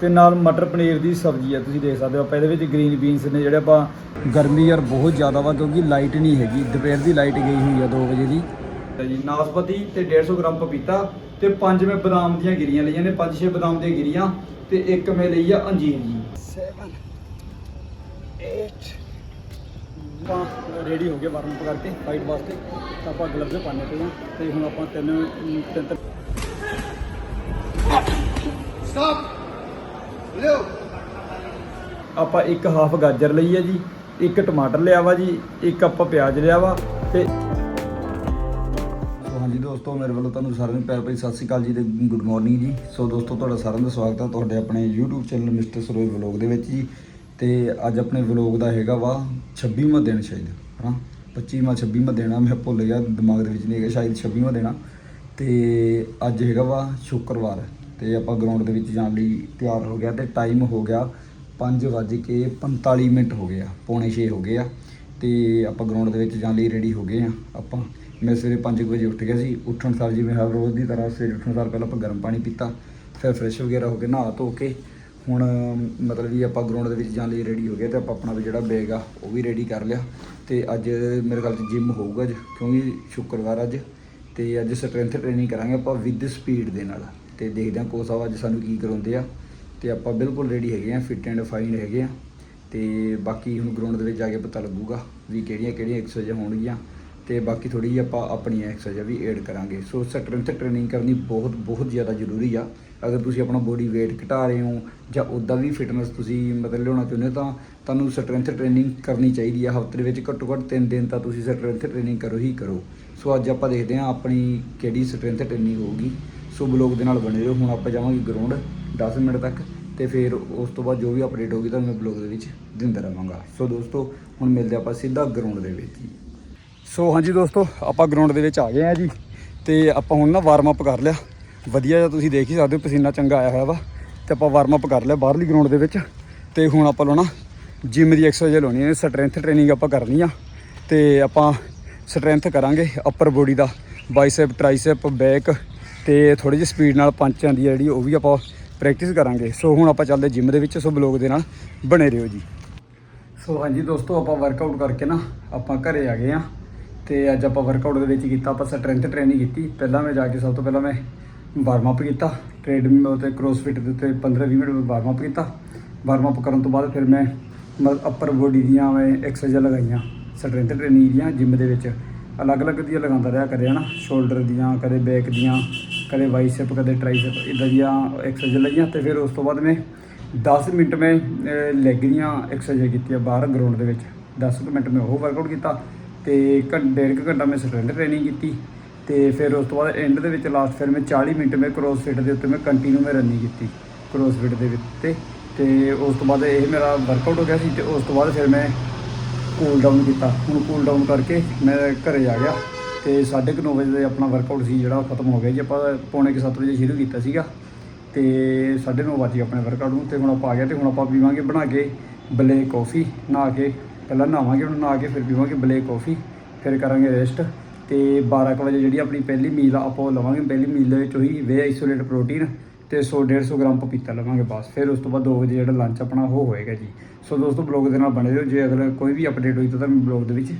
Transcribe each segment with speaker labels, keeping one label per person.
Speaker 1: ਤੇ ਨਾਲ ਮਟਰ ਪਨੀਰ ਦੀ ਸਬਜ਼ੀ ਆ ਤੁਸੀਂ ਦੇਖ ਸਕਦੇ ਹੋ। ਆਪਾਂ ਇਹਦੇ ਵਿੱਚ ਗ੍ਰੀਨ ਬੀਨਸ ਨੇ ਜਿਹੜੇ ਆਪਾਂ ਗਰਮੀ ਯਾਰ ਬਹੁਤ ਜ਼ਿਆਦਾ ਵਾ ਕਿਉਂਕਿ ਲਾਈਟ ਨਹੀਂ ਹੈਗੀ। ਦੁਪਹਿਰ ਦੀ ਲਾਈਟ ਗਈ ਹੋਈ ਆ 2 ਵਜੇ ਦੀ। ਜੀ ਨਾਸਪਤੀ ਤੇ 150 ਗ੍ਰਾਮ ਪਪੀਤਾ ਤੇ ਪੰਜ ਮੈਂ ਬਦਾਮ ਦੀਆਂ ਗਿਰੀਆਂ ਲਈਆਂ ਨੇ ਪੰਜ ਛੇ ਬਦਾਮ ਦੀਆਂ ਗਿਰੀਆਂ ਤੇ ਇੱਕ ਮੈਂ ਲਈ ਆ ਅੰਜੀਰ ਜੀ। 7 8 ਆਪਾਂ ਰੈਡੀ ਹੋ ਗਏ ਵਾਰਮ ਅਪ ਕਰਕੇ ਫਾਈਟ ਵਾਸਤੇ। ਤਾਂ ਆਪਾਂ ਗਲਵਜ਼ ਪਾਣੇ ਪਏ ਤੇ ਹੁਣ ਆਪਾਂ ਤਿੰਨ ਤਿੰਨ ਤਿੰਨ। ਆਪਾਂ ਇੱਕ ਹਾਫ ਗਾਜਰ ਲਈ ਹੈ ਜੀ ਇੱਕ ਟਮਾਟਰ ਲਿਆ ਵਾ ਜੀ ਇੱਕ ਆਪਾਂ ਪਿਆਜ਼ ਲਿਆ ਵਾ ਤੇ ਸੋ ਹਾਂਜੀ ਦੋਸਤੋ ਮੇਰੇ ਵੱਲੋਂ ਤੁਹਾਨੂੰ ਸਾਰਿਆਂ ਨੂੰ ਪਿਆਰ ਭਰੀ ਸਤਿ ਸ਼੍ਰੀ ਅਕਾਲ ਜੀ ਤੇ ਗੁੱਡ ਮਾਰਨਿੰਗ ਜੀ। ਸੋ ਦੋਸਤੋ ਤੁਹਾਡਾ ਸਾਰਿਆਂ ਦਾ ਸਵਾਗਤ ਹੈ ਤੁਹਾਡੇ ਆਪਣੇ YouTube channel mister Saroj vlog ਦੇ ਵਿੱਚ ਜੀ। ਤੇ ਅੱਜ ਆਪਣੇ ਵਲੌਗ ਦਾ ਹੈਗਾ ਵਾ 26ਵਾਂ ਦਿਨ ਸ਼ਾਇਦ ਹਨਾ? 25ਵਾਂ 26ਵਾਂ ਦਿਨ ਆ ਮੈਂ ਭੁੱਲ ਗਿਆ ਦਿਮਾਗ ਦੇ ਵਿੱਚ ਨਹੀਂ ਹੈਗਾ ਸ਼ਾਇਦ 26ਵਾਂ ਦਿਨ ਆ। ਤੇ ਅੱਜ ਹੈਗਾ ਵਾ ਸ਼ੁੱਕਰਵਾਰ। ਤੇ ਆਪਾਂ ਗਰਾਊਂਡ ਦੇ ਵਿੱਚ ਜਾਣ ਲਈ ਤਿਆਰ ਹੋ ਗਿਆ ਤੇ ਟਾਈਮ ਹੋ ਗਿਆ 5:45 ਮਿੰਟ ਹੋ ਗਿਆ ਪੌਣੇ 6 ਹੋ ਗਏ ਆ ਤੇ ਆਪਾਂ ਗਰਾਊਂਡ ਦੇ ਵਿੱਚ ਜਾਣ ਲਈ ਰੈਡੀ ਹੋ ਗਏ ਆ ਆਪਾਂ। ਮੈਂ ਸਵੇਰੇ 5 ਵਜੇ ਉੱਠ ਗਿਆ ਸੀ, ਉੱਠਣ ਸਾਰ ਜਿਵੇਂ ਹਰ ਰੋਜ਼ ਦੀ ਤਰ੍ਹਾਂ ਸਵੇਰੇ ਉੱਠਣ ਸਾਰ ਪਹਿਲਾਂ ਆਪਾਂ ਗਰਮ ਪਾਣੀ ਪੀਤਾ, ਫਿਰ ਫਰੈਸ਼ ਵਗੈਰਾ ਹੋ ਕੇ ਨਹਾ ਧੋ ਕੇ ਹੁਣ, ਮਤਲਬ ਵੀ ਆਪਾਂ ਗਰਾਊਂਡ ਦੇ ਵਿੱਚ ਜਾਣ ਲਈ ਰੈਡੀ ਹੋ ਗਏ ਤੇ ਆਪਾਂ ਆਪਣਾ ਵੀ ਜਿਹੜਾ ਬੈਗ ਆ ਉਹ ਵੀ ਰੈਡੀ ਕਰ ਲਿਆ ਤੇ ਅੱਜ ਮੇਰੇ ਖਿਆਲ 'ਚ ਜਿਮ ਹੋਊਗਾ ਅੱਜ, ਕਿਉਂਕਿ ਸ਼ੁੱਕਰਵਾਰ ਅੱਜ ਤੇ ਅੱਜ ਸਟਰੈਂਥ ਟ੍ਰੇਨਿੰਗ ਕਰਾਂਗੇ ਆਪਾਂ ਵਿਦ ਸਪੀਡ ਦੇ ਨਾਲ। ਤੇ ਦੇਖਦੇ ਹਾਂ ਕੋਚ ਸਾਹਿਬ ਅੱਜ ਸਾਨੂੰ ਕੀ ਕਰਾਉਂਦੇ ਆ। ਤੇ ਆਪਾਂ ਬਿਲਕੁਲ ਰੈਡੀ ਹੈਗੇ ਆ ਫਿਟ ਐਂਡ ਫਾਈਨ ਹੈਗੇ ਆ। ਤੇ ਬਾਕੀ ਹੁਣ ਗਰਾਊਂਡ ਦੇ ਵਿੱਚ ਜਾ ਕੇ ਪਤਾ ਲੱਗੂਗਾ ਵੀ ਕਿਹੜੀਆਂ ਕਿਹੜੀਆਂ ਐਕਸਰਸਾਈਜ਼ਾਂ ਹੋਣਗੀਆਂ। ਤੇ ਬਾਕੀ ਥੋੜੀ ਜਿਹੀ ਆਪਾਂ ਆਪਣੀਆਂ ਐਕਸਰਸਾਈਜ਼ਾਂ ਵੀ ਐਡ ਕਰਾਂਗੇ। ਸੋ ਸਟਰੈਂਥ ਟ੍ਰੇਨਿੰਗ ਕਰਨੀ ਬਹੁਤ ਬਹੁਤ ਜ਼ਿਆਦਾ ਜ਼ਰੂਰੀ ਆ। ਅਗਰ ਤੁਸੀਂ ਆਪਣਾ ਬੋਡੀ weight ਘਟਾ ਰਹੇ ਹੋ ਜਾਂ ਉੱਦਾਂ ਵੀ ਫਿਟਨੈਸ ਤੁਸੀਂ ਮਤਲਬ ਲਿਆਉਣਾ ਚਾਹੁੰਦੇ ਹੋ ਤਾਂ ਤੁਹਾਨੂੰ ਸਟਰੈਂਥ ਟ੍ਰੇਨਿੰਗ ਕਰਨੀ ਚਾਹੀਦੀ ਆ। ਹਫ਼ਤੇ ਦੇ ਵਿੱਚ ਘੱਟੋ ਘੱਟ 3 ਦਿਨ ਤਾਂ ਤੁਸੀਂ ਸਟਰੈਂਥ ਟ੍ਰੇਨਿੰਗ ਕਰੋ ਹੀ ਕਰੋ। ਸੋ ਅੱਜ ਆਪਾਂ ਦੇਖਦੇ ਹਾਂ ਆਪਣੀ ਕਿਹੜੀ ਸਟਰੈਂਥ ਟ੍ਰੇਨਿੰਗ ਹੋਊਗੀ। ਸੋ ਬਲੌਗ ਦੇ ਨਾਲ ਬਣੇ ਰਹੋ। ਹੁਣ ਆਪਾਂ ਜਾਵਾਂਗੇ ਗਰਾਊਂਡ 10 ਮਿੰਟ ਤੱਕ ਤੇ ਫਿਰ ਉਸ ਤੋਂ ਬਾਅਦ ਜੋ ਵੀ ਅਪਡੇਟ ਹੋਗੀ ਤਾਂ ਮੈਂ ਬਲੌਗ ਦੇ ਵਿੱਚ ਦਿੰਦਾ ਰਹਾਂਗਾ। ਸੋ ਦੋਸਤੋ, ਹੁਣ ਮਿਲਦੇ ਆਪਾਂ ਸਿੱਧਾ ਗਰਾਊਂਡ ਦੇ ਵਿੱਚ ਸੋ ਹਾਂਜੀ ਦੋਸਤੋ, ਆਪਾਂ ਗਰਾਊਂਡ ਦੇ ਵਿੱਚ ਆ ਗਏ ਆ ਜੀ ਤੇ ਆਪਾਂ ਹੁਣ ਨਾ ਵਾਰਮ ਅਪ ਕਰ ਲਿਆ। ਵਧੀਆ ਜਿਹਾ ਤੁਸੀਂ ਦੇਖ ਹੀ ਸਕਦੇ ਹੋ, ਪਸੀਨਾ ਚੰਗਾ ਆਇਆ ਹੋਇਆ ਵਾ। ਤੇ ਆਪਾਂ ਵਾਰਮ ਅਪ ਕਰ ਲਿਆ ਬਾਹਰਲੀ ਗਰਾਊਂਡ ਦੇ ਵਿੱਚ। ਤੇ ਹੁਣ ਆਪਾਂ ਲਾਉਣਾ ਜਿਮ ਦੀ ਐਕਸਰਸਾਈਜ਼ ਲਾਉਣੀ ਹੈ ਸਟਰੈਂਥ ਟ੍ਰੇਨਿੰਗ ਆਪਾਂ ਕਰਨੀ ਆ। ਤੇ ਆਪਾਂ ਸਟਰੈਂਥ ਕਰਾਂਗੇ ਅਪਰ ਬੋਡੀ ਦਾ ਬਾਈਸੈਪ ਟ੍ਰਾਈਸੈਪ ਬੈਕ ਤੇ ਥੋੜੀ ਜਿਹੀ ਸਪੀਡ ਨਾਲ ਪੰਚ ਦੀ ਹੈ ਜਿਹੜੀ ਉਹ ਵੀ ਆਪਾਂ ਪ੍ਰੈਕਟਿਸ ਕਰਾਂਗੇ। ਸੋ ਹੁਣ ਆਪਾਂ ਚੱਲਦੇ ਜਿਮ ਦੇ ਵਿੱਚ। ਸੋ ਬਲੌਗ ਦੇ ਨਾਲ ਬਣੇ ਰਹੋ ਜੀ। ਸੋ ਹਾਂਜੀ ਦੋਸਤੋ, ਆਪਾਂ ਵਰਕਆਊਟ ਕਰਕੇ ਨਾ ਆਪਾਂ ਘਰੇ ਆ ਗਏ ਆ ਤੇ ਅੱਜ ਆਪਾਂ ਵਰਕਆਊਟ ਦੇ ਵਿੱਚ ਕੀਤਾ, ਆਪਾਂ ਸਟਰੈਂਥ ਟ੍ਰੇਨਿੰਗ ਕੀਤੀ। ਪਹਿਲਾਂ ਮੈਂ ਜਾ ਕੇ ਸਭ ਤੋਂ ਪਹਿਲਾਂ ਮੈਂ ਵਾਰਮ ਅਪ ਕੀਤਾ। ਟ੍ਰੇਡਮਿਲ ਤੇ ਕ੍ਰੋਸਫਿਟ ਦੇ ਉੱਤੇ 15-20 ਮਿੰਟ ਵਾਰਮ ਅਪ ਕੀਤਾ। ਵਾਰਮ ਅਪ ਕਰਨ ਤੋਂ ਬਾਅਦ ਫਿਰ ਮੈਂ ਮਤਲਬ ਅਪਰ ਬੋਡੀ ਦੀਆਂ ਮੈਂ ਐਕਸਰਸਾਈਜ਼ਾਂ ਲਗਾਈਆਂ। ਸਟਰੈਂਥ ਟ੍ਰੇਨਿੰਗ ਦੀਆਂ ਜਿਮ ਦੇ ਵਿੱਚ। ਅਲੱਗ-ਅਲੱਗ ਦੀਆਂ ਲਗਾਉਂਦਾ ਰਿਹਾ ਕਰਿਆ ਨਾ ਸ਼ੋਲਡਰ ਦੀਆਂ, ਕਦੇ ਬੈਕ ਦੀਆਂ, ਕਦੇ ਬਾਈਸੈਪ, ਕਦੇ ਟ੍ਰਾਈਸੈਪ ਇਦਾਂ ਦੀਆਂ ਐਕਸਰਸਾਈਜ਼ਾਂ ਲਈਆਂ ਤੇ ਫਿਰ ਉਸ ਤੋਂ ਬਾਅਦ ਮੈਂ 10 ਮਿੰਟ ਮੈਂ ਲੈਗ ਦੀਆਂ ਐਕਸਰਸਾਈਜ਼ ਕੀਤੀਆਂ ਬਾਹਰ ਗਰਾਊਂਡ ਦੇ ਵਿੱਚ। 10 ਕੁ ਮਿੰਟ ਮੈਂ ਉਹ ਵਰਕਆਊਟ ਕੀਤਾ ਤੇ ਘੰ- ਡੇਢ ਕੁ ਘੰਟਾ ਮੈਂ ਸਟਰੈਂਥ ਟ੍ਰੇਨਿੰਗ ਕੀਤੀ ਤੇ ਫਿਰ ਉਸ ਤੋਂ ਬਾਅਦ ਐਂਡ ਦੇ ਵਿੱਚ ਲਾਸਟ ਫਿਰ ਮੈਂ 40 ਮਿੰਟ ਮੈਂ ਕ੍ਰੋਸਫਿਟ ਦੇ ਉੱਤੇ ਮੈਂ ਕੰਟੀਨਿਊ ਮੈਂ ਰਨਿੰਗ ਕੀਤੀ ਕ੍ਰੋਸਫਿਟ ਦੇ ਵਿੱਚ ਤੇ ਤੇ ਉਸ ਤੋਂ ਬਾਅਦ ਇਹ ਮੇਰਾ ਵਰਕਆਊਟ ਹੋ ਗਿਆ ਸੀ ਤੇ ਉਸ ਤੋਂ ਬਾਅਦ ਫਿਰ ਮੈਂ ਕੂਲ ਡਾਊਨ ਕੀਤਾ। ਹੁਣ ਕੂਲ ਡਾਊਨ ਕਰਕੇ ਮੈਂ ਘਰੇ ਆ ਗਿਆ ਤੇ 9:30 ਵਜੇ ਦਾ ਆਪਣਾ ਵਰਕਆਊਟ ਸੀ ਜਿਹੜਾ ਉਹ ਖਤਮ ਹੋ ਗਿਆ ਜੀ। ਆਪਾਂ ਪੌਣੇ ਕੁ ਸੱਤ ਵਜੇ ਸ਼ੁਰੂ ਕੀਤਾ ਸੀਗਾ ਤੇ 9:30 ਵਜੇ ਆਪਣੇ ਵਰਕਆਊਟ ਨੂੰ ਤੇ ਹੁਣ ਆਪਾਂ ਆ ਗਿਆ ਤੇ ਹੁਣ ਆਪਾਂ ਪੀਵਾਂਗੇ ਬਣਾ ਕੇ ਬਲੇਕ ਕਾਫੀ ਨਹਾ ਕੇ ਪਹਿਲਾਂ ਨਹਾਵਾਂਗੇ, ਹੁਣ ਨਹਾ ਕੇ ਫਿਰ ਪੀਵਾਂਗੇ ਬਲੇਕ ਕਾਫੀ ਫਿਰ ਕਰਾਂਗੇ ਰੈਸਟ ਤੇ 12 ਕੁ ਵਜੇ ਜਿਹੜੀ ਆਪਣੀ ਪਹਿਲੀ ਮੀਲ ਆ, ਆਪਾਂ ਉਹ ਲਵਾਂਗੇ। ਪਹਿਲੀ ਮੀਲ ਦੇ ਵਿੱਚ ਉਹੀ ਵੇ ਆਈਸੋਲੇਟ ਪ੍ਰੋਟੀਨ ਤੇ 100 150 ਗ੍ਰਾਮ ਪਪੀਤਾ ਲਵਾਂਗੇ ਬਸ। ਫਿਰ ਉਸ ਤੋਂ ਬਾਅਦ 2 ਵਜੇ ਜਿਹੜਾ ਲੰਚ ਆਪਣਾ ਉਹ ਹੋਏਗਾ ਜੀ। ਸੋ ਦੋਸਤੋ ਬਲੌਗ ਦੇ ਨਾਲ ਬਣੇ ਰਹੋ। ਜੇ ਅਗਰ ਕੋਈ ਵੀ ਅਪਡੇਟ ਹੋਈ ਤਾਂ ਤੁਹਾਨੂੰ ਬਲੌਗ ਦੇ ਵਿੱਚ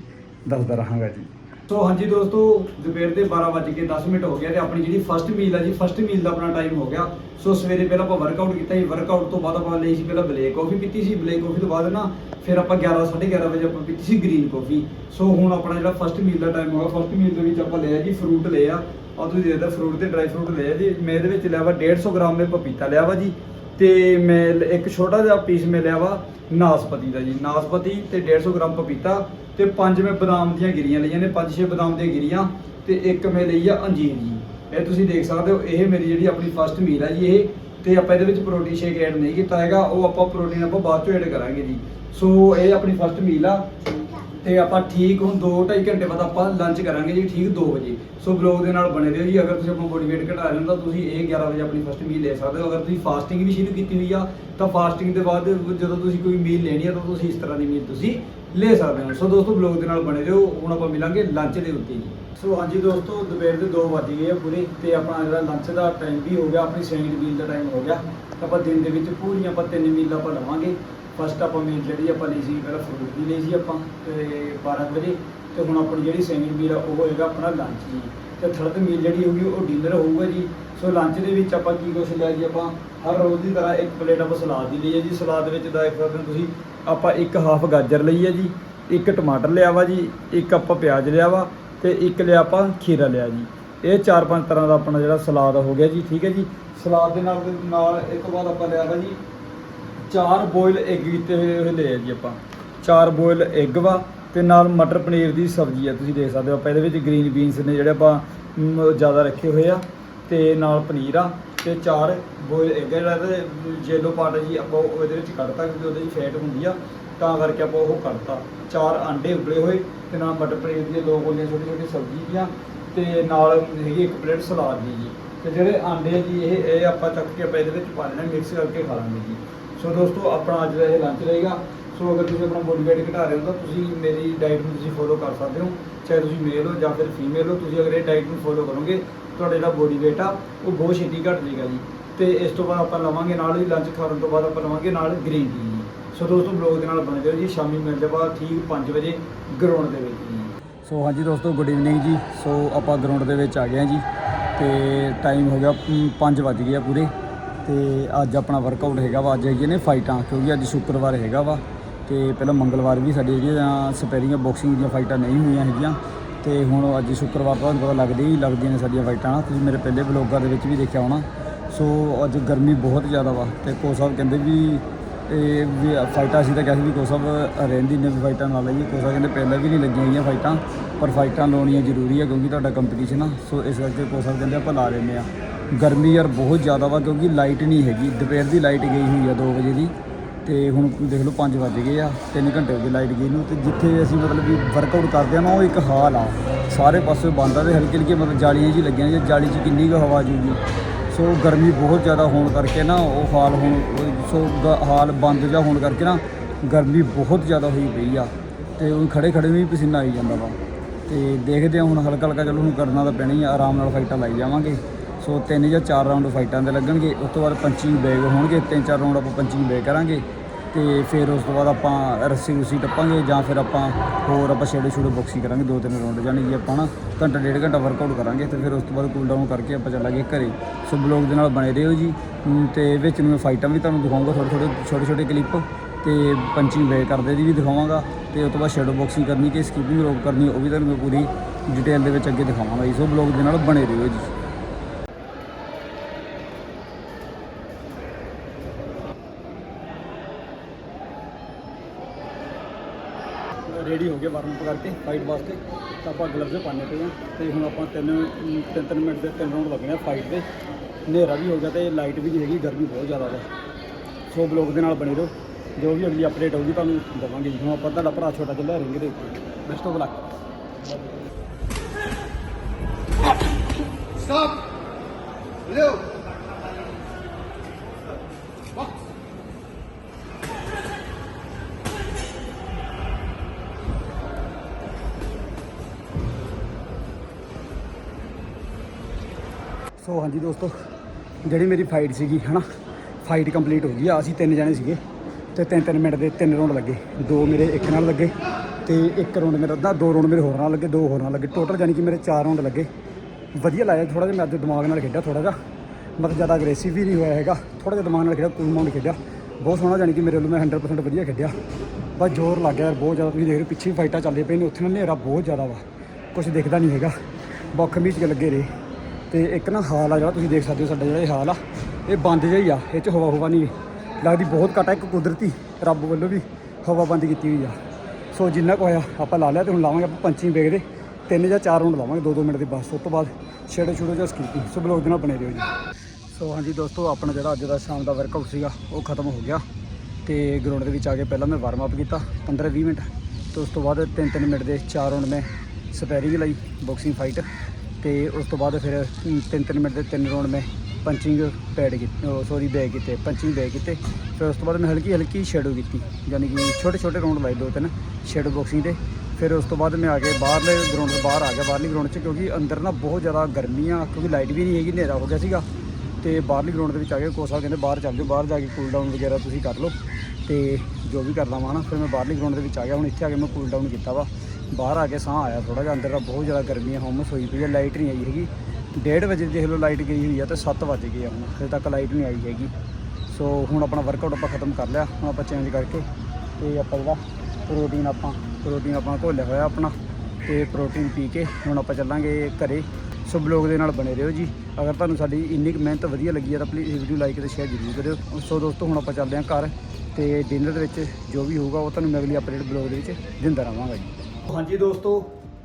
Speaker 1: ਦੱਸਦਾ ਰਹਾਂਗਾ ਜੀ। ਸੋ ਹਾਂਜੀ ਦੋਸਤੋ, ਦੁਪਹਿਰ ਦੇ 12 ਵਜੇ ਕੇ 10 ਮਿੰਟ ਹੋ ਗਿਆ ਤੇ ਆਪਣੀ ਜਿਹੜੀ ਫਸਟ ਮੀਲ ਆ ਜੀ ਫਸਟ ਮੀਲ ਦਾ ਆਪਣਾ ਟਾਈਮ ਹੋ ਗਿਆ। ਸੋ ਸਵੇਰੇ ਪਹਿਲਾਂ ਆਪਾਂ ਵਰਕਆਊਟ ਕੀਤਾ ਜੀ। ਵਰਕਆਊਟ ਤੋਂ ਬਾਅਦ ਆਪਾਂ ਲਈ ਸੀ ਪਹਿਲਾਂ ਬਲੇਕ ਕਾਫੀ ਪੀਤੀ ਸੀ। ਬਲੇਕ ਕਾਫੀ ਤੋਂ ਬਾਅਦ ਨਾ ਫਿਰ ਆਪਾਂ 11 11:30 ਵਜੇ ਆਪਾਂ ਪੀਤੀ ਸੀ ਗ੍ਰੀਨ ਕਾਫੀ ਸੋ ਹੁਣ ਆਪਣਾ ਜਿਹੜਾ ਫਸਟ ਮੀਲ ਦਾ ਟਾਈਮ ਹੋਗਾ ਫਸਟ ਮੀਲ ਦੇ ਵਿੱਚ ਆਪਾਂ ਲਿਆ ਜੀ ਫਰੂਟ ਲਿਆ ਆ ਤੁਸੀਂ ਦੇਖਦੇ ਫਰੂਟ ਤੇ ਡਰਾਈ ਫਰੂਟ ਲਿਆ ਜੀ। ਮੈਂ ਇਹਦੇ ਵਿੱਚ ਲਿਆ ਵਾ 150 ਗ੍ਰਾਮ ਮੈਂ ਪਪੀਤਾ ਲਿਆ ਵਾ ਜੀ। ਤੇ ਮੈਂ ਇੱਕ ਛੋਟਾ ਜਿਹਾ ਪੀਸ ਮੈਂ ਲਿਆ ਵਾ ਨਾਸਪਤੀ ਦਾ ਜੀ। ਨਾਸਪਤੀ ਤੇ 150 ਗ੍ਰਾਮ ਪਪੀਤਾ ਤੇ ਪੰਜ ਮੈਂ ਬਦਾਮ ਦੀਆਂ ਗਿਰੀਆਂ ਲਈਆਂ ਨੇ, ਪੰਜ ਛੇ ਬਦਾਮ ਦੀਆਂ ਗਿਰੀਆਂ ਤੇ ਇੱਕ ਮੈਂ ਲਈ ਆ ਅੰਜੀਰ ਜੀ। ਇਹ ਤੁਸੀਂ ਦੇਖ ਸਕਦੇ ਹੋ, ਇਹ ਮੇਰੀ ਜਿਹੜੀ ਆਪਣੀ ਫਸਟ ਮੀਲ ਆ ਜੀ ਇਹ। ਤੇ ਆਪਾਂ ਇਹਦੇ ਵਿੱਚ ਪ੍ਰੋਟੀਨ ਸ਼ੇਕ ਐਡ ਨਹੀਂ ਕੀਤਾ ਹੈਗਾ, ਉਹ ਆਪਾਂ ਪ੍ਰੋਟੀਨ ਆਪਾਂ ਬਾਅਦ ਚੋਂ ਐਡ ਕਰਾਂਗੇ ਜੀ। ਸੋ ਇਹ ਆਪਣੀ ਫਸਟ ਮੀਲ ਆ। ਤੇ ਆਪਾਂ ਠੀਕ ਹੁਣ 2-2.5 ਘੰਟੇ ਬਾਅਦ ਆਪਾਂ ਲੰਚ ਕਰਾਂਗੇ ਜੀ, ਠੀਕ 2 ਵਜੇ। ਸੋ ਬਲੌਗ ਦੇ ਨਾਲ ਬਣੇ ਰਹੋ ਜੀ। ਅਗਰ ਤੁਸੀਂ ਆਪਣਾ ਬੋਡੀ weight ਘਟਾ ਰਹੇ ਹੋ ਤਾਂ ਤੁਸੀਂ ਇਹ 11 ਵਜੇ ਆਪਣੀ ਫਸਟ ਮੀਲ ਲੈ ਸਕਦੇ ਹੋ। ਅਗਰ ਤੁਸੀਂ ਫਾਸਟਿੰਗ ਵੀ ਸ਼ੁਰੂ ਕੀਤੀ ਹੋਈ ਆ, ਤਾਂ ਫਾਸਟਿੰਗ ਦੇ ਬਾਅਦ ਜਦੋਂ ਤੁਸੀਂ ਕੋਈ ਮੀਲ ਲੈਣੀ ਆ ਤਾਂ ਤੁਸੀਂ ਇਸ ਤਰ੍ਹਾਂ ਦੀ ਮੀਲ ਤੁਸੀਂ ਲੈ ਸਕਦੇ ਹੋ। ਸੋ ਦੋਸਤੋ ਬਲੌਗ ਦੇ ਨਾਲ ਬਣੇ ਰਹੋ। ਹੁਣ ਆਪਾਂ ਮਿਲਾਂਗੇ ਲੰਚ ਦੇ ਉੱਤੇ ਜੀ।
Speaker 2: ਸੋ ਹਾਂਜੀ ਦੋਸਤੋ, ਦੁਪਹਿਰ ਦੇ 2 ਵੱਜ ਗਏ ਆ ਪੂਰੇ ਤੇ ਆਪਣਾ ਜਿਹੜਾ ਲੰਚ ਦਾ ਟਾਈਮ ਵੀ ਹੋ ਗਿਆ, ਆਪਣੀ ਸੈਕਿੰਡ ਮੀਲ ਦਾ ਟਾਈਮ ਹੋ ਗਿਆ। ਤਾਂ ਆਪਾਂ ਦਿਨ ਦੇ ਵਿੱਚ ਪੂਰੀਆਂ ਆਪਾਂ ਤਿੰਨ ਮੀਲ ਆਪਾਂ ਲਵਾਂਗੇ। ਫਸਟ ਆਪਾਂ ਮੀਲ ਜਿਹੜੀ ਆਪਾਂ ਲਈ ਸੀ, ਪਹਿਲਾਂ ਫਰੂਟ ਦੀ ਲਈ ਸੀ ਆਪਾਂ, ਤੇ 12 ਵਜੇ। ਤੇ ਹੁਣ ਆਪਣੀ ਜਿਹੜੀ ਸੈਕਿੰਡ ਮੀਲ ਆ, ਉਹ ਹੋਏਗਾ ਆਪਣਾ ਲੰਚ ਜੀ। ਤੇ ਥਰਡ ਮੀਲ ਜਿਹੜੀ ਹੋਊਗੀ, ਉਹ ਡਿਨਰ ਹੋਊਗਾ ਜੀ। ਸੋ ਲੰਚ ਦੇ ਵਿੱਚ ਆਪਾਂ ਕੀ ਕੁਛ ਲਿਆ ਜੀ, ਆਪਾਂ ਹਰ ਰੋਜ਼ ਦੀ ਤਰ੍ਹਾਂ ਇੱਕ ਪਲੇਟ ਆਪਾਂ ਸਲਾਦ ਦੀ ਲਈ ਹੈ ਜੀ। ਸਲਾਦ ਵਿੱਚ ਦਾ ਇੱਕ ਸਕਦੇ ਹੋ ਤੁਸੀਂ, ਆਪਾਂ ਇੱਕ ਹਾਫ ਗਾਜਰ ਲਈ ਹੈ ਜੀ। ਇੱਕ ਟਮਾਟਰ ਲਿਆ ਵਾ ਜੀ। ਇੱਕ ਆਪਾਂ ਪਿਆਜ਼ ਲਿਆ ਵਾ। ਤੇ ਇੱਕ ਲਿਆ ਆਪਾਂ ਖੀਰਾ ਲਿਆ ਜੀ। ਇਹ ਚਾਰ ਪੰਜ ਤਰ੍ਹਾਂ ਦਾ ਆਪਣਾ ਜਿਹੜਾ ਸਲਾਦ ਹੋ ਗਿਆ ਜੀ, ਠੀਕ ਹੈ ਜੀ। ਸਲਾਦ ਦੇ ਨਾਲ ਨਾਲ ਇਹ ਤੋਂ ਬਾਅਦ ਆਪਾਂ ਲਿਆ ਵਾ ਜੀ, ਚਾਰ ਬੋਇਲ ਐਗ ਕੀਤੇ ਹੋਏ ਲਏ ਆ ਜੀ ਆਪਾਂ। ਚਾਰ ਬੋਇਲ ਐਗ ਵਾ ਤੇ ਨਾਲ ਮਟਰ ਪਨੀਰ ਦੀ ਸਬਜ਼ੀ ਆ, ਤੁਸੀਂ ਦੇਖ ਸਕਦੇ ਹੋ। ਆਪਾਂ ਇਹਦੇ ਵਿੱਚ ਗ੍ਰੀਨ ਬੀਨਸ ਨੇ ਜਿਹੜੇ ਆਪਾਂ ਜ਼ਿਆਦਾ ਰੱਖੇ ਹੋਏ ਆ ਤੇ ਨਾਲ ਪਨੀਰ ਆ। ਤੇ ਚਾਰ ਬੋਇਲ ਐਗ ਜਿਹੜਾ ਇਹਦੇ ਜੇਲੋ ਪਾਰਟ ਜੀ ਆਪਾਂ ਉਹ ਇਹਦੇ ਵਿੱਚ ਕੱਢਤਾ ਕਿਉਂਕਿ ਉਹਦੇ ਵਿੱਚ ਫੈਟ ਹੁੰਦੀ ਆ, ਤਾਂ ਕਰਕੇ ਆਪਾਂ ਉਹ ਕੱਢਤਾ। ਚਾਰ ਆਂਡੇ ਉਬਲੇ ਹੋਏ ਤੇ ਨਾਲ ਮਟਰ ਪਨੀਰ ਦੀਆਂ ਦੋ ਗੋਲੀਆਂ ਛੋਟੀ ਛੋਟੀ ਸਬਜ਼ੀ ਦੀਆਂ ਤੇ ਨਾਲ ਹੈਗੀ ਇੱਕ ਪਲੇਟ ਸਲਾਦ ਦੀ ਜੀ। ਤੇ ਜਿਹੜੇ ਆਂਡੇ ਜੀ, ਇਹ ਇਹ ਆਪਾਂ ਚੱਕ ਕੇ ਆਪਾਂ ਇਹਦੇ ਵਿੱਚ ਪਾ ਲੈਣਾ ਮਿਕਸ ਕਰਕੇ ਖਾ ਲਾਂਗੇ ਜੀ। ਸੋ ਦੋਸਤੋ, ਆਪਣਾ ਅੱਜ ਦਾ ਇਹ ਲੰਚ ਰਹੇਗਾ। ਸੋ ਅਗਰ ਤੁਸੀਂ ਆਪਣਾ ਬੋਡੀ weight ਘਟਾ ਰਹੇ ਹੋ ਤਾਂ ਤੁਸੀਂ ਮੇਰੀ ਡਾਈਟ ਨੂੰ ਤੁਸੀਂ ਫੋਲੋ ਕਰ ਸਕਦੇ ਹੋ, ਚਾਹੇ ਤੁਸੀਂ ਮੇਲ ਹੋ ਜਾਂ ਫਿਰ ਫੀਮੇਲ ਹੋ, ਤੁਸੀਂ ਅਗਰ ਇਹ ਡਾਈਟ ਨੂੰ ਫੋਲੋ ਕਰੋਗੇ, ਤੁਹਾਡਾ ਜਿਹੜਾ ਬੋਡੀ weight ਆ, ਉਹ ਬਹੁਤ ਛੇਤੀ ਘਟ ਜਾਏਗਾ ਜੀ। ਤੇ ਇਸ ਤੋਂ ਬਾਅਦ ਆਪਾਂ ਲਵਾਂਗੇ ਨਾਲ ਹੀ ਲੰਚ ਖਾਣ ਤੋਂ ਬਾਅਦ ਆਪਾਂ ਲਵਾਂਗੇ ਨਾਲ ਗ੍ਰੀਨ ਟੀ ਸੋ ਦੋਸਤੋ ਬਲੌਗ ਦੇ ਨਾਲ ਬਣ ਰਹੋ ਜੀ, ਸ਼ਾਮੀ ਮਿਲ ਜਾਵਾ ਠੀਕ 5 ਵਜੇ ਗਰਾਊਂਡ ਦੇ ਵਿੱਚ ਜੀ। ਸੋ ਹਾਂਜੀ ਦੋਸਤੋ ਗੁੱਡ ਈਵਨਿੰਗ ਜੀ। ਸੋ ਆਪਾਂ ਗਰਾਊਂਡ ਦੇ ਵਿੱਚ ਆ ਗਏ ਹਾਂ ਜੀ। ਤੇ ਟਾਈਮ ਹੋ ਗਿਆ 5 ਵੱਜ ਗਏ ਆ ਪੂਰੇ। ਤੇ ਅੱਜ ਆਪਣਾ ਵਰਕਆਊਟ ਹੈਗਾ ਵਾ, ਅੱਜ ਹੈਗੀਆਂ ਨੇ ਫਾਈਟਾਂ ਕਿਉਂਕਿ ਅੱਜ ਸ਼ੁੱਕਰਵਾਰ ਹੈਗਾ ਵਾ। ਤੇ ਪਹਿਲਾਂ ਮੰਗਲਵਾਰ ਵੀ ਸਾਡੀ ਜਿਹੜੀਆਂ ਸਪੈਰਿੰਗ ਬਾਕਸਿੰਗ ਦੀਆਂ ਫਾਈਟਾਂ ਨਹੀਂ ਹੋਈਆਂ ਹੈਗੀਆਂ। ਤੇ ਹੁਣ ਅੱਜ ਸ਼ੁੱਕਰਵਾਰ ਤੋਂ ਤੁਹਾਨੂੰ ਪਤਾ ਲੱਗਦੀ ਹੀ ਲੱਗਦੀਆਂ ਨੇ ਸਾਡੀਆਂ ਫਾਈਟਾਂ ਨਾ ਤੁਸੀਂ ਮੇਰੇ ਪਹਿਲੇ ਬਲੌਗਾਂ ਦੇ ਵਿੱਚ ਵੀ ਦੇਖਿਆ ਹੋਣਾ। ਸੋ ਅੱਜ ਗਰਮੀ ਬਹੁਤ ਜ਼ਿਆਦਾ ਵਾ ਤੇ ਕੋ ਸਾਹਿਬ ਕਹਿੰਦੇ ਵੀ ਇਹ ਵੀ ਫਾਈਟਾਂ ਸੀ ਤਾਂ ਕਿਹਾ ਸੀ ਵੀ ਕੋ ਸਾਹਿਬ ਰਹਿੰਦੀ ਨੇ ਫਾਈਟਾਂ ਨਾਲ ਲਈ ਕੋ ਸਾਹਿਬ ਕਹਿੰਦੇ ਪਹਿਲਾਂ ਵੀ ਨਹੀਂ ਲੱਗੀਆਂ ਹੋਈਆਂ ਫਾਈਟਾਂ ਪਰ ਫਾਈਟਾਂ ਲਾਉਣੀਆਂ ਜ਼ਰੂਰੀ ਆ ਕਿਉਂਕਿ ਤੁਹਾਡਾ ਕੰਪੀਟੀਸ਼ਨ ਆ। ਸੋ ਇਸ ਕਰਕੇ ਕੋ ਸਾਹਿਬ ਕਹਿੰਦੇ ਆਪਾਂ ਲਾ ਲੈਂਦੇ ਆ। ਗਰਮੀ ਯਾਰ ਬਹੁਤ ਜ਼ਿਆਦਾ ਵਾ ਕਿਉਂਕਿ ਲਾਈਟ ਨਹੀਂ ਹੈਗੀ। ਦੁਪਹਿਰ ਦੀ ਲਾਈਟ ਗਈ ਹੋਈ ਆ 2 ਵਜੇ ਦੀ। ਤੇ ਹੁਣ ਦੇਖ ਲਓ 5 ਵਜ ਗਏ ਆ 3 ਘੰਟੇ ਹੋ ਗਏ ਲਾਈਟ ਗਈ ਨੂੰ ਤੇ ਜਿੱਥੇ ਅਸੀਂ ਮਤਲਬ ਵੀ ਵਰਕਆਊਟ ਕਰਦੇ ਆ ਨਾ, ਉਹ ਇੱਕ ਹਾਲ ਆ। ਸਾਰੇ ਪਾਸੇ ਬੰਦ ਆ ਤੇ ਹਲਕੇ ਹਲਕੇ ਮਤਲਬ ਜਾਲੀਆਂ ਜੀ ਲੱਗੀਆਂ ਜੇ ਜਾਲੀ 'ਚ ਕਿੰਨੀ ਕੁ ਹਵਾ ਜੂਗੀ। ਸੋ ਗਰਮੀ ਬਹੁਤ ਜ਼ਿਆਦਾ ਹੋਣ ਕਰਕੇ ਨਾ, ਉਹ ਹਾਲ ਹੁਣ, ਸੋ ਗ- ਹਾਲ ਬੰਦ ਜਿਹਾ ਹੋਣ ਕਰਕੇ ਨਾ, ਗਰਮੀ ਬਹੁਤ ਜ਼ਿਆਦਾ ਹੋਈ ਪਈ ਆ। ਤੇ ਉਹ ਖੜੇ ਖੜੇ ਨੂੰ ਵੀ ਪਸੀਨਾ ਆਈ ਜਾਂਦਾ ਵਾ। ਤੇ ਦੇਖਦੇ ਹਾਂ ਹੁਣ ਹਲਕਾ ਹਲਕਾ ਚਲੋ ਹੁਣ ਕਰਨਾ ਤਾਂ ਪੈਣਾ ਹੀ ਆ, ਆਰਾਮ ਨਾਲ ਫਾਈਟਾਂ ਲਾਈ ਜਾਵਾਂਗੇ। ਸੋ ਤਿੰਨ ਜਾਂ ਚਾਰ ਰਾਉਂਡ ਫਾਈਟਾਂ ਦੇ ਲੱਗਣਗੇ, ਉਸ ਤੋਂ ਬਾਅਦ ਪੰਚਿੰਗ ਬੈਗ ਹੋਣਗੇ, ਤਿੰਨ ਚਾਰ ਰਾਉਂਡ ਆਪਾਂ ਪੰਚਿੰਗ ਬੈਗ ਕਰਾਂਗੇ। ਤੇ ਫਿਰ ਉਸ ਤੋਂ ਬਾਅਦ ਆਪਾਂ ਰੱਸੀ ਰੁੱਸੀ ਟੱਪਾਂਗੇ ਜਾਂ ਫਿਰ ਆਪਾਂ ਹੋਰ ਆਪਾਂ ਛੇੜੇ ਛੂੜੇ ਬਾਕਸਿੰਗ ਕਰਾਂਗੇ ਦੋ ਤਿੰਨ ਰਾਉਂਡ ਜਾਣੀ ਕਿ ਆਪਾਂ ਨਾ ਘੰਟਾ ਡੇਢ ਘੰਟਾ ਵਰਕਆਊਟ ਕਰਾਂਗੇ ਤੇ ਫਿਰ ਉਸ ਤੋਂ ਬਾਅਦ ਕੂਲ ਡਾਊਨ ਕਰਕੇ ਆਪਾਂ ਚੱਲਾਂਗੇ ਘਰੇ। ਸੋ ਬਲੌਗ ਦੇ ਨਾਲ ਬਣੇ ਰਹੋ ਜੀ। ਹਮ, ਤੇ ਵਿੱਚ ਨੂੰ ਮੈਂ ਫਾਈਟਾਂ ਵੀ ਤੁਹਾਨੂੰ ਦਿਖਾਊਂਗਾ ਥੋੜੇ ਥੋੜੇ ਛੋਟੇ ਛੋਟੇ ਕਲਿੱਪ ਤੇ ਪੰਚਿੰਗ ਵੇ ਕਰਦੇ ਦੀ ਵੀ ਦਿਖਾਵਾਂਗਾ ਤੇ ਉਸ ਤੋਂ ਬਾਅਦ ਸ਼ੈਡੋ ਬਾਕਸਿੰਗ ਕਰਨੀ ਕਿ ਸਕਿਪਿੰਗ ਰੋਪ ਕਰਨੀ ਉਹ ਵੀ ਤੁਹਾਨੂੰ ਮੈਂ ਪੂਰੀ ਡਿਟੇਲ ਦੇ ਵਿੱਚ ਅੱਗੇ ਦਿਖਾਵਾਂਗਾ ਜੀ। ਸੋ ਬਲੌਗ ਦੇ ਨਾਲ ਬਣੇ ਰਹੋ ਜੀ। ਰੈਡੀ ਹੋ ਗਏ ਵਾਰਮ ਅਪ ਕਰਕੇ ਫਾਈਟ ਵਾਸਤੇ। ਤਾਂ ਆਪਾਂ ਗਲਵਜ਼ ਪਾਣੇ ਪਏ ਆ ਤੇ ਹੁਣ ਆਪਾਂ ਤਿੰਨ ਤਿੰਨ ਤਿੰਨ ਮਿੰਟ ਦੇ, ਤਿੰਨ ਰਾਉਂਡ ਲੱਗਣੇ ਆ ਫਾਈਟ ਦੇ। ਹਨੇਰਾ ਵੀ ਹੋ ਗਿਆ ਤੇ ਲਾਈਟ ਵੀ ਨਹੀਂ ਹੈਗੀ, ਗਰਮੀ ਬਹੁਤ ਜ਼ਿਆਦਾ ਹੈ ਸੋ ਬਲੌਗ ਦੇ ਨਾਲ ਬਣੇ ਰਹੋ। ਜੋ ਵੀ ਅਗਲੀ ਅਪਡੇਟ ਹੋਊਗੀ ਤੁਹਾਨੂੰ ਦਵਾਂਗੇ ਜੀ। ਹੁਣ ਆਪਾਂ ਤੁਹਾਡਾ ਭਰਾ ਛੋਟਾ ਚੱਲਿਆ ਰਿੰਗ ਦੇ best of luck
Speaker 3: Stop! Leo!
Speaker 2: So ਹਾਂਜੀ ਦੋਸਤੋ, ਜਿਹੜੀ ਮੇਰੀ ਫਾਈਟ ਸੀਗੀ, ਹਨਾ ਫਾਈਟ ਕੰਪਲੀਟ ਹੋ ਗਈ ਆ, ਅਸੀਂ ਤਿੰਨ ਜਣੇ ਸੀਗੇ ਤੇ ਤਿੰਨ ਤਿੰਨ ਮਿੰਟ ਦੇ ਤਿੰਨ ਰਾਉਂਡ ਲੱਗੇ। ਦੋ ਮੇਰੇ ਇੱਕ ਨਾਲ ਲੱਗੇ ਤੇ ਇੱਕ ਰਾਉਂਡ ਮੇਰਾ ਅੱਧਾ, ਦੋ ਰਾਉਂਡ ਮੇਰੇ ਹੋਰ ਨਾਲ ਲੱਗੇ, ਦੋ ਹੋਰ ਨਾਲ ਲੱਗੇ। ਟੋਟਲ ਜਾਨੀ ਕਿ ਮੇਰੇ ਚਾਰ ਰਾਉਂਡ ਲੱਗੇ। ਵਧੀਆ ਲਾਇਆ ਥੋੜਾ ਜਿਹਾ ਮੈਂ ਅੱਜ ਦਿਮਾਗ ਨਾਲ ਖੇਡਿਆ ਥੋੜਾ ਜਿਹਾ। ਮਤਲਬ ਜ਼ਿਆਦਾ ਅਗਰੈਸਿਵ ਵੀ ਨਹੀਂ ਹੋਇਆ ਹੈਗਾ। ਥੋੜਾ ਜਿਹਾ ਦਿਮਾਗ ਨਾਲ ਖੇਡਿਆ ਕੂਲ ਮਾਉਂਡ ਖੇਡਿਆ। ਬਹੁਤ ਸੋਹਣਾ ਜਾਨੀ ਕਿ ਮੇਰੇ ਵੱਲੋਂ ਮੈਂ 100% ਵਧੀਆ ਖੇਡਿਆ। ਬਸ ਜ਼ੋਰ ਲੱਗ ਗਿਆ ਬਹੁਤ ਜ਼ਿਆਦਾ। ਤੁਸੀਂ ਦੇਖ ਰਹੇ ਹੋ, ਪਿੱਛੇ ਵੀ ਫਾਈਟਾਂ ਚੱਲਦੇ ਪਏ ਨੇ, ਉੱਥੇ ਨਾ ਹਨੇਰਾ ਬਹੁਤ ਜ਼ਿਆਦਾ ਵਾ। ਕੁਝ ਦਿਖਦਾ ਨਹੀਂ ਹੈਗਾ। ਬੌਖ ਮੀਚ ਕੇ ਲੱਗੇ ਰਹੇ। ਤੇ ਇੱਕ ਨਾ ਹਾਲ ਆ ਜਿਹੜਾ ਤੁਸੀਂ ਦੇਖ ਸਕਦੇ ਹੋ, ਸਾਡਾ ਜਿਹੜਾ ਇਹ ਹਾਲ ਆ, ਇਹ ਬੰਦ ਜਿਹਾ ਹੀ ਆ, ਇਹ 'ਚ ਹਵਾ ਹਵਾ ਨਹੀਂ ਲੱਗਦੀ ਬਹੁਤ ਘੱਟ ਆ, ਇੱਕ ਕੁਦਰਤੀ ਰੱਬ ਵੱਲੋਂ ਵੀ ਹਵਾ ਬੰਦ ਕੀਤੀ ਹੋਈ ਆ। ਸੋ ਜਿੰਨਾ ਕੁ ਹੋਇਆ, ਆਪਾਂ ਲਾ ਲਿਆ ਤੇ ਹੁਣ ਲਾਵਾਂਗੇ, ਆਪਾਂ ਪੰਚੀ ਬੇਗ ਦੇ ਤਿੰਨ ਜਾਂ ਚਾਰ ਰਾਉਂਡ ਲਾਵਾਂਗੇ ਦੋ ਦੋ ਮਿੰਟ ਦੇ ਬਸ ਉਸ ਤੋਂ ਬਾਅਦ ਛੇੜੇ ਛੁੜੇ ਜਾਂ ਸਕੀਪਿੰਗ ਸੋ ਬਲੌਗ ਦੇ ਨਾਲ ਬਣੇ ਰਹੋ ਜੀ। ਸੋ ਹਾਂਜੀ ਦੋਸਤੋ, ਆਪਣਾ ਜਿਹੜਾ ਅੱਜ ਦਾ ਸ਼ਾਮ ਦਾ ਵਰਕਆਊਟ ਸੀਗਾ, ਉਹ ਖਤਮ ਹੋ ਗਿਆ। ਤੇ ਗਰਾਊਂਡ ਦੇ ਵਿੱਚ ਆ ਕੇ ਪਹਿਲਾਂ ਮੈਂ ਵਾਰਮ ਅਪ ਕੀਤਾ 15-20 ਮਿੰਟ। ਤੇ ਉਸ ਤੋਂ ਬਾਅਦ 3-3 ਮਿੰਟ ਦੇ ਚਾਰ ਰਾਉਂਡ ਮੈਂ ਸਪੈਰਿੰਗ ਲਈ ਬਾਕਸਿੰਗ ਫਾਈਟ ਤੇ ਉਸ ਤੋਂ ਬਾਅਦ ਫਿਰ 3-3 ਮਿੰਟ ਦੇ ਤਿੰਨ ਰਾਉਂਡ ਮੈਂ ਪੰਚਿੰਗ ਪੈਡ ਕੀਤੀ ਸੌਰੀ ਬੈਗ ਕੀਤੇ ਪੰਚਿੰਗ ਬੈਗ ਕੀਤੇ। ਫਿਰ ਉਸ ਤੋਂ ਬਾਅਦ ਮੈਂ ਹਲਕੀ ਹਲਕੀ ਸ਼ੈਡੋ ਕੀਤੀ, ਯਾਨੀ ਕਿ ਛੋਟੇ ਛੋਟੇ ਰਾਉਂਡ ਲਾਏ ਦੋ ਤਿੰਨ ਸ਼ੈਡੋ ਬਾਕਸਿੰਗ ਦੇ। ਫਿਰ ਉਸ ਤੋਂ ਬਾਅਦ ਮੈਂ ਆ ਕੇ ਬਾਹਰਲੇ ਗਰਾਊਂਡ ਤੋਂ ਬਾਹਰ ਆ ਗਿਆ ਬਾਹਰਲੀ ਗਰਾਊਂਡ 'ਚ, ਕਿਉਂਕਿ ਅੰਦਰ ਨਾ ਬਹੁਤ ਜ਼ਿਆਦਾ ਗਰਮੀ ਆ, ਕਿਉਂਕਿ ਲਾਈਟ ਵੀ ਨਹੀਂ ਹੈਗੀ, ਹਨੇਰਾ ਹੋ ਗਿਆ ਸੀਗਾ। ਤੇ ਬਾਹਰਲੀ ਗਰਾਊਂਡ ਦੇ ਵਿੱਚ ਆ ਕੇ ਕੋਚ ਸਾਹਿਬ ਕਹਿੰਦੇ ਬਾਹਰ ਚੱਲ ਜਾਓ, ਬਾਹਰ ਜਾ ਕੇ ਕੂਲ ਡਾਊਨ ਵਗੈਰਾ ਤੁਸੀਂ ਕਰ ਲਓ। ਤੇ ਜੋ ਵੀ ਕਰਦਾ ਵਾ ਨਾ, ਫਿਰ ਮੈਂ ਬਾਹਰਲੀ ਗਰਾਊਂਡ ਦੇ ਵਿੱਚ ਆ ਗਿਆ, ਹੁਣ ਇੱਥੇ ਆ ਕੇ ਮੈਂ ਕੂਲ ਡਾਊਨ ਕੀਤਾ ਵਾ। ਬਾਹਰ ਆ ਕੇ ਸਾਹ ਆਇਆ ਥੋੜਾ ਜਿਹਾ, ਅੰਦਰ ਦਾ ਬਹੁਤ ਜ਼ਿਆਦਾ ਗਰਮੀ ਹੈ ਹਮਸ ਹੋਈ ਪਈ ਹੈ ਲਾਈਟ ਨਹੀਂ ਆਈ ਹੈਗੀ। 1:30 ਵਜੇ ਦੇਖ ਲਓ ਲਾਈਟ ਗਈ ਹੋਈ ਆ ਤੇ 7 ਵਜ ਗਏ ਆ ਹੁਣ, ਹਜੇ ਤੱਕ ਲਾਈਟ ਨਹੀਂ ਆਈ ਹੈਗੀ। ਸੋ ਹੁਣ ਆਪਣਾ ਵਰਕਆਊਟ ਆਪਾਂ ਖਤਮ ਕਰ ਲਿਆ, ਹੁਣ ਆਪਾਂ ਚੇਂਜ ਕਰਕੇ ਤੇ ਆਪਾਂ ਜਿਹੜਾ ਪ੍ਰੋਟੀਨ ਆਪਾਂ ਪ੍ਰੋਟੀਨ ਆਪਾਂ ਘੋਲਿਆ ਹੋਇਆ ਆਪਣਾ ਤੇ ਪ੍ਰੋਟੀਨ ਪੀ ਕੇ ਹੁਣ ਆਪਾਂ ਚੱਲਾਂਗੇ ਘਰੇ। ਸੋ ਬਲੌਗ ਦੇ ਨਾਲ ਬਣੇ ਰਹੋ ਜੀ। ਅਗਰ ਤੁਹਾਨੂੰ ਸਾਡੀ ਇੰਨੀ ਕੁ ਮਿਹਨਤ ਵਧੀਆ ਲੱਗੀ ਹੈ ਤਾਂ ਪਲੀਜ਼ ਵੀਡੀਓ ਲਾਈਕ ਤੇ ਸ਼ੇਅਰ ਜ਼ਰੂਰ ਕਰਿਓ। ਸੋ ਦੋਸਤੋ, ਹੁਣ ਆਪਾਂ ਚੱਲਦੇ ਹਾਂ ਘਰ ਤੇ ਡਿਨਰ ਦੇ ਵਿੱਚ ਜੋ ਵੀ ਹੋਊਗਾ ਉਹ ਤੁਹਾਨੂੰ ਮੈਂ ਅਗਲੀ ਅਪਡੇਟ ਬਲੌਗ ਦੇ ਵਿੱਚ ਦਿੰਦਾ ਰਹਾਂਗਾ ਜੀ। ਹਾਂਜੀ ਦੋਸਤੋ,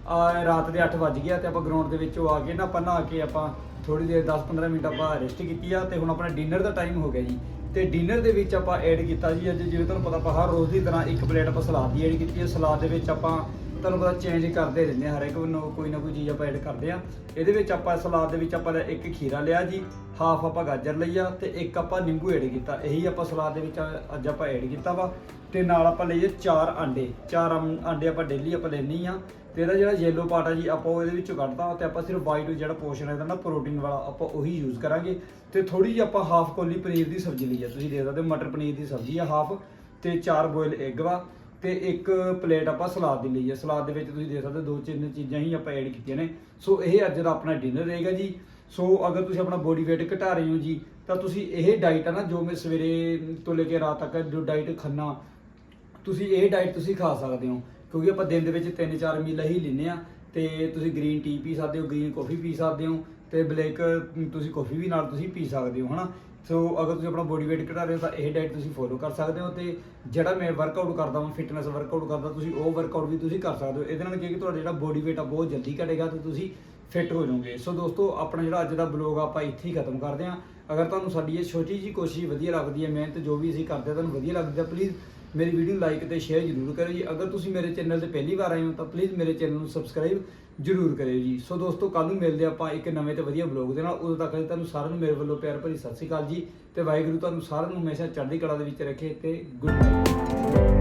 Speaker 2: ਆ ਰਾਤ ਦੇ 8 ਵੱਜ ਗਿਆ ਤੇ ਆਪਾਂ ਗਰਾਊਂਡ ਦੇ ਵਿੱਚੋਂ ਆ ਕੇ ਨਾ, ਆਪਾਂ ਨਹਾ ਕੇ ਆਪਾਂ ਥੋੜੀ ਦੇਰ 10-15 ਮਿੰਟ ਆਪਾਂ ਰੈਸਟ ਕੀਤੀ ਆ ਤੇ ਹੁਣ ਆਪਣਾ ਡਿਨਰ ਦਾ ਟਾਈਮ ਹੋ ਗਿਆ ਜੀ। ਤੇ ਡਿਨਰ ਦੇ ਵਿੱਚ ਆਪਾਂ ਐਡ ਕੀਤਾ ਜੀ ਅੱਜ, ਜਿਵੇਂ ਤੁਹਾਨੂੰ ਪਤਾ ਆਪਾਂ ਹਰ ਰੋਜ਼ ਦੀ ਤਰ੍ਹਾਂ ਇੱਕ ਪਲੇਟ ਆਪਾਂ ਸਲਾਦ ਦੀ ਐਡ ਕੀਤੀ ਹੈ ਸਲਾਦ ਦੇ ਵਿੱਚ ਆਪਾਂ ਤੁਹਾਨੂੰ ਪਤਾ ਚੇਂਜ ਕਰਦੇ ਰਹਿੰਦੇ ਹਾਂ ਹਰ ਇੱਕ ਨੂੰ ਕੋਈ ਨਾ ਕੋਈ ਚੀਜ਼ ਆਪਾਂ ਐਡ ਕਰਦੇ ਆ। ਇਹਦੇ ਵਿੱਚ ਆਪਾਂ ਸਲਾਦ ਦੇ ਵਿੱਚ ਆਪਾਂ ਲਿਆ ਇੱਕ ਖੀਰਾ ਲਿਆ ਜੀ ਹਾਫ ਆਪਾਂ ਗਾਜਰ ਲਈ ਆ ਤੇ ਇੱਕ ਆਪਾਂ ਨਿੰਬੂ ਐਡ ਕੀਤਾ। ਇਹੀ ਆਪਾਂ ਸਲਾਦ ਦੇ ਵਿੱਚ ਅੱਜ ਆਪਾਂ ਐਡ ਕੀਤਾ ਵਾ। ਤੇ ਨਾਲ ਆਪਾਂ ਲਈਏ ਚਾਰ ਆਂਡੇ। ਚਾਰ ਅੰ- ਆਂਡੇ ਆਪਾਂ ਡੇਲੀ ਆਪਾਂ ਲੈਣੀ ਆ ਤੇ ਇਹਦਾ ਜਿਹੜਾ ਯੈਲੋ ਪਾਰਟ ਆ ਜੀ, ਆਪਾਂ ਉਹ ਇਹਦੇ ਵਿੱਚੋਂ ਕੱਢਤਾ ਤੇ ਆਪਾਂ ਸਿਰਫ ਵਾਈਟ ਜਿਹੜਾ ਪੋਰਸ਼ਨ ਇਹਦਾ ਨਾ ਪ੍ਰੋਟੀਨ ਵਾਲਾ ਆਪਾਂ ਉਹੀ ਯੂਜ਼ ਕਰਾਂਗੇ। ਤੇ ਥੋੜੀ ਜਿਹੀ ਆਪਾਂ ਹਾਫ ਕੋਲੀ ਪਨੀਰ ਦੀ ਸਬਜ਼ੀ ਲਈ ਆ। ਤੁਸੀਂ ਦੇਖ ਸਕਦੇ ਮਟਰ ਪਨੀਰ ਦੀ ਸਬਜ਼ੀ ਆ ਹਾਫ ਤੇ ਚਾਰ ਬੋਇਲ ਐਗ ਵਾ ਤੇ ਇੱਕ ਪਲੇਟ ਆਪਾਂ ਸਲਾਦ ਦੀ ਲਈ ਹੈ ਸਲਾਦ ਦੇ ਵਿੱਚ ਤੁਸੀਂ ਦੇਖ ਸਕਦੇ ਦੋ ਤਿੰਨ ਚੀਜ਼ਾਂ ਹੀ ਆਪਾਂ ਐਡ ਕੀਤੀਆਂ ਨੇ। ਸੋ ਇਹ ਅੱਜ ਦਾ ਆਪਣਾ ਡਿਨਰ ਰਹੇਗਾ ਜੀ। ਸੋ ਅਗਰ ਤੁਸੀਂ ਆਪਣਾ ਬੋਡੀ weight ਘਟਾ ਰਹੇ ਹੋ ਜੀ, ਤਾਂ ਤੁਸੀਂ ਇਹ ਡਾਈਟ ਆ ਨਾ, ਜੋ ਮੈਂ ਸਵੇਰੇ ਤੋਂ ਲੈ ਕੇ ਰਾਤ ਤੱਕ ਜੋ ਡਾਈਟ ਖੰਨਾ ਤੁਸੀਂ ਇਹ ਡਾਈਟ ਤੁਸੀਂ ਖਾ ਸਕਦੇ ਹੋ, ਕਿਉਂਕਿ ਆਪਾਂ ਦਿਨ ਦੇ ਵਿੱਚ 3-4 ਮੀਲ ਹੀ ਲੈਂਦੇ ਆ ਤੇ ਤੁਸੀਂ ਗ੍ਰੀਨ ਟੀ ਪੀ ਸਕਦੇ ਹੋ ਗ੍ਰੀਨ ਕਾਫੀ ਪੀ ਸਕਦੇ ਹੋ, ਤੇ ਬਲੈਕ ਤੁਸੀਂ ਕਾਫੀ ਵੀ ਨਾਲ ਤੁਸੀਂ ਪੀ ਸਕਦੇ ਹੋ, ਹਨਾ? ਸੋ ਅਗਰ ਤੁਸੀਂ ਆਪਣਾ ਬੋਡੀ weight ਘਟਾ ਰਹੇ ਹੋ ਤਾਂ ਇਹ ਡਾਈਟ ਤੁਸੀਂ ਫੋਲੋ ਕਰ ਸਕਦੇ ਹੋ, ਤੇ ਜਿਹੜਾ ਮੈਂ ਵਰਕਆਊਟ ਕਰਦਾ ਹਾਂ ਫਿਟਨੈਸ ਵਰਕਆਊਟ ਕਰਦਾ, ਤੁਸੀਂ ਉਹ ਵਰਕਆਊਟ ਵੀ ਤੁਸੀਂ ਕਰ ਸਕਦੇ ਹੋ। ਇਹਦੇ ਨਾਲ ਕੀ ਕਿ ਤੁਹਾਡਾ ਜਿਹੜਾ ਬੋਡੀ weight ਆ ਬਹੁਤ ਜਲਦੀ ਘਟੇਗਾ ਤੇ ਤੁਸੀਂ ਫਿੱਟ ਹੋ ਜਾਓਗੇ। ਸੋ ਦੋਸਤੋ, ਆਪਣਾ ਜਿਹੜਾ ਅੱਜ ਦਾ ਬਲੌਗ ਆਪਾਂ ਇੱਥੇ ਹੀ ਖਤਮ ਕਰਦੇ ਹਾਂ। ਅਗਰ ਤੁਹਾਨੂੰ ਸਾਡੀ ਇਹ ਛੋਟੀ ਜੀ ਕੋਸ਼ਿਸ਼ ਵਧੀਆ ਲੱਗਦੀ ਹੈ, ਮਿਹਨਤ ਜੋ ਵੀ ਅਸੀਂ ਕਰਦੇ ਹਾਂ, ਤੁਹਾਨੂੰ ਵਧੀਆ ਲੱਗਦੀ ਹੈ ਪਲੀਜ਼ ਮੇਰੀ ਵੀਡੀਓ ਲਾਈਕ ਤੇ ਸ਼ੇਅਰ ਜ਼ਰੂਰ ਕਰਿਓ ਜੀ। ਅਗਰ ਤੁਸੀਂ ਮੇਰੇ ਚੈਨਲ ਤੇ ਪਹਿਲੀ ਵਾਰ ਆਏ ਹੋ, ਤਾਂ ਪਲੀਜ਼ ਮੇਰੇ ਚੈਨਲ ਨੂੰ ਸਬਸਕ੍ਰਾਈਬ ਜ਼ਰੂਰ ਕਰਿਓ ਜੀ। ਸੋ ਦੋਸਤੋ ਕੱਲ ਨੂੰ ਮਿਲਦੇ ਆਪਾਂ ਇੱਕ ਨਵੇਂ ਤੇ ਵਧੀਆ ਬਲੌਗ ਦੇ ਨਾਲ। ਉਦੋਂ ਤੱਕ ਲਈ ਤੁਹਾਨੂੰ ਸਾਰਿਆਂ ਨੂੰ ਮੇਰੇ ਵੱਲੋਂ ਪਿਆਰ ਭਰੀ ਸਤਿ ਸ਼੍ਰੀ ਅਕਾਲ ਜੀ। ਤੇ ਵਾਹਿਗੁਰੂ ਤੁਹਾਨੂੰ ਸਾਰਿਆਂ ਨੂੰ ਹਮੇਸ਼ਾ ਚੜ੍ਹਦੀ ਕਲਾ ਦੇ ਵਿੱਚ ਰੱਖੇ ਤੇ ਗੁੱਡ ਨਾਈਟ